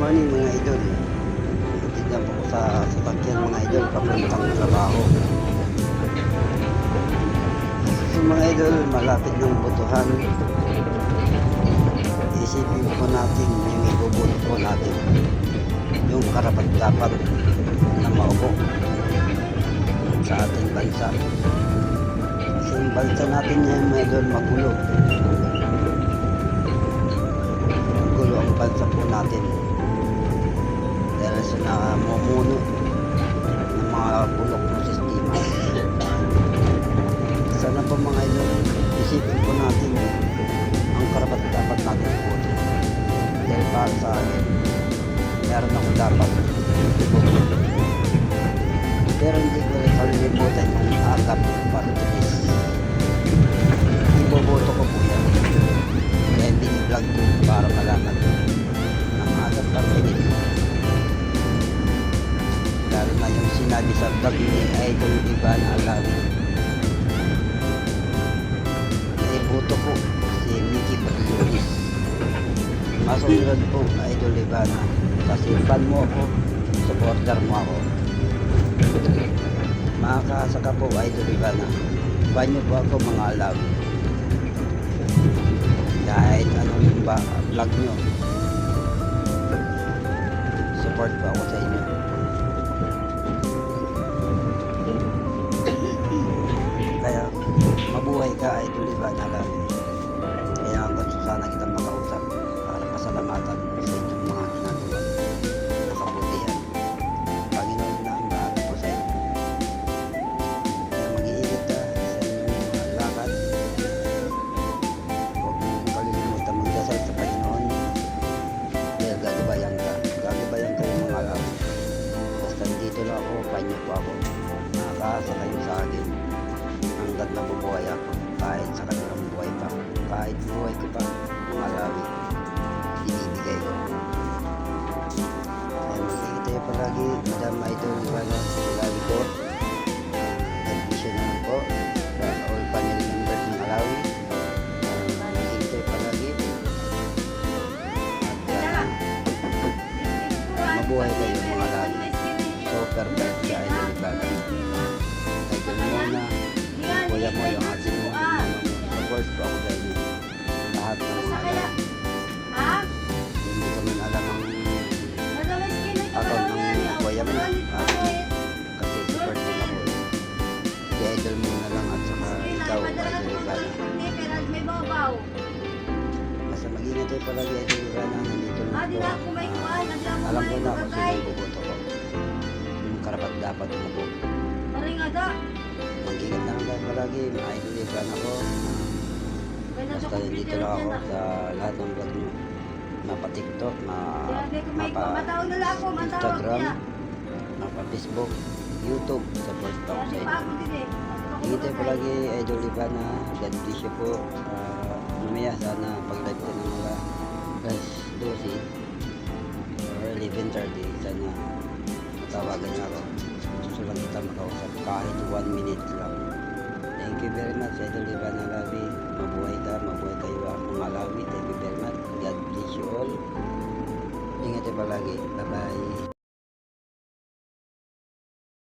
morning mga idol. Tignan po ko sa sasakyan mga idol papuntang trabaho. So mga idol, malapit ng butuhan. Isipin po natin yung ibubuto po natin. Yung karapat dapat na maupo sa ating bansa. Kasi yung bansa natin ngayon mga idol. Magulo natin po. Dahil para sa akin, meron ako dapat. Pero hindi ko rin kalilimutan yung agap para tulis. Iboboto ko po yan. Kaya biniblog ko para malaman ng agap para tulis. Lalo na yung sinabi sa vlog ni Idol Ivan Alawi. Masunod po Idol Ivana. Kasi fan mo ako, supporter mo ako. Makakaasa ka po, Idol Ivana. Banyo po ako mga alam. Kahit anong ba, vlog nyo. Support po ako sa inyo. Kaya, mabuhay ka, Idol Ivana lang. Po ako. Nakakaasa kayo sa akin. Hanggat nabubuhay ako. Kahit sa kanilang buhay pa. Kahit buhay ko pa, mga alawi. Ibibigay ko. Kaya mag-iingat tayo palagi. Madam Idol, Ivana, lagi ko. Nag-vision naman po sa all family members ng Alawi. Uh, uh, mabuhay kayo kuya mo, yung mo. Support po ako inyo. Lahat ng mga. Ha? Hindi ko man alam ang ba nung yan? kuya mo. Ah, eh. kasi support din ako. Si Idol mo na lang at saka ikaw, Idol Ivana. Basta mag-ingat tayo palagi, Idol Ivana. Nandito lang Ah, ako alam ko na kung sino yung buboto ko. Yung karapat dapat mo po. Maring ada. Na tayo palagi. Mga Idol Ivana ko. Kaya nasa Basta dito lang ako sa lahat ng vlog nyo. Mapa TikTok, ma, Kaya di ko may mapa matawag na lang ako, matawag Instagram, niya. mapa Facebook, YouTube. Support pa ako sa inyo. ako. Ako Dito kapatay. palagi Idol Ivana, God bless you po. Uh, sana pag-live ko ng mga alas 12 or 11.30 sana matawagan niyo ako. Gusto lang kita makausap kahit 1 minute lang. Thank you very much Idol Ivana Lavi. Mabuhay ka, mabuhay kayo ang mga Lavi. Thank you very much. God bless you all. Ingat palagi. Bye-bye.